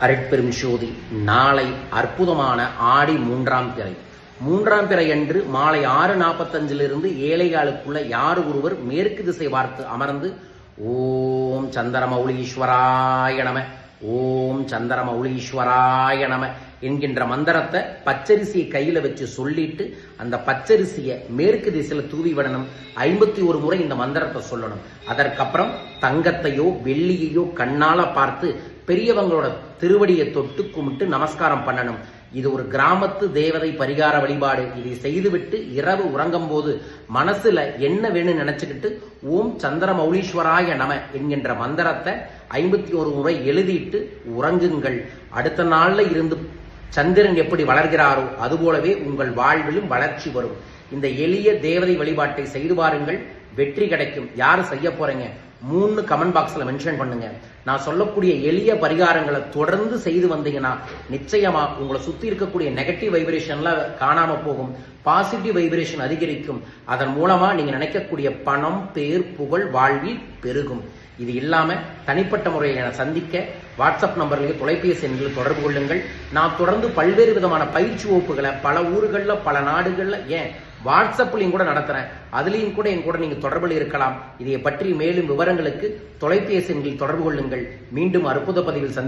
அருட்பெரும் ஜோதி நாளை அற்புதமான ஆடி மூன்றாம் பிறை. மூன்றாம் பிறை அன்று மாலை ஆறு நாற்பத்தஞ்சிலிருந்து ஏழை காலுக்குள்ள யார் ஒருவர் மேற்கு திசை பார்த்து அமர்ந்து ஓம் சந்திரமௌலீஸ்வராய நம. ஓம் சந்திரமௌலீஸ்வராய நம என்கின்ற மந்திரத்தை பச்சரிசியை கையில வச்சு சொல்லிட்டு அந்த பச்சரிசியை மேற்கு திசையில தூவி விடணும். ஐம்பத்தி ஒரு முறை இந்த மந்திரத்தை சொல்லணும். அதற்கப்புறம் தங்கத்தையோ வெள்ளியையோ கண்ணால பார்த்து பெரியவங்களோட திருவடியை தொட்டு கும்பிட்டு நமஸ்காரம் பண்ணணும். இது ஒரு கிராமத்து தேவதை பரிகார வழிபாடு. இதை செய்துவிட்டு இரவு உறங்கும் போது மனசுல என்ன வேணும் நினைச்சுக்கிட்டு ஓம் சந்திர மௌலீஸ்வராய நம என்கின்ற மந்திரத்தை ஐம்பத்தி ஒரு முறை எழுதிட்டு உறங்குங்கள். அடுத்த நாள்ல இருந்து சந்திரன் எப்படி வளர்கிறாரோ அதுபோலவே உங்கள் வாழ்விலும் வளர்ச்சி வரும். இந்த எளிய தேவதை வழிபாட்டை செய்து பாருங்கள். வெற்றி கிடைக்கும். யாரு செய்ய போறீங்க? மூணு கமெண்ட் பாக்ஸ்ல மென்ஷன் பண்ணுங்க. நான் சொல்லக்கூடிய எளிய பரிகாரங்களை தொடர்ந்து செய்து வந்தீங்கன்னா நிச்சயமா உங்களை சுத்தி இருக்கக்கூடிய நெகட்டிவ் வைப்ரேஷன்லாம் காணாம போகும். பாசிட்டிவ் வைப்ரேஷன் அதிகரிக்கும். அதன் மூலமா நீங்க நினைக்கக்கூடிய பணம் பேர் புகழ் வாழ்வில் பெருகும். இது இல்லாம தனிப்பட்ட முறையில் என சந்திக்க வாட்ஸ்அப் நம்பர்களுக்கு தொலைபேசி எண்களில் தொடர்பு கொள்ளுங்கள். நான் தொடர்ந்து பல்வேறு விதமான பயிற்சி வகுப்புகளை பல ஊர்களில் பல நாடுகளில் ஏன் வாட்ஸ்அப்லையும் கூட நடத்துறேன். அதுலயும் கூட என் கூட நீங்க தொடர்பில் இருக்கலாம். இதை பற்றி மேலும் விவரங்களுக்கு தொலைபேசி எண்களில் தொடர்பு கொள்ளுங்கள். மீண்டும் அற்புத பதிவில் சந்தி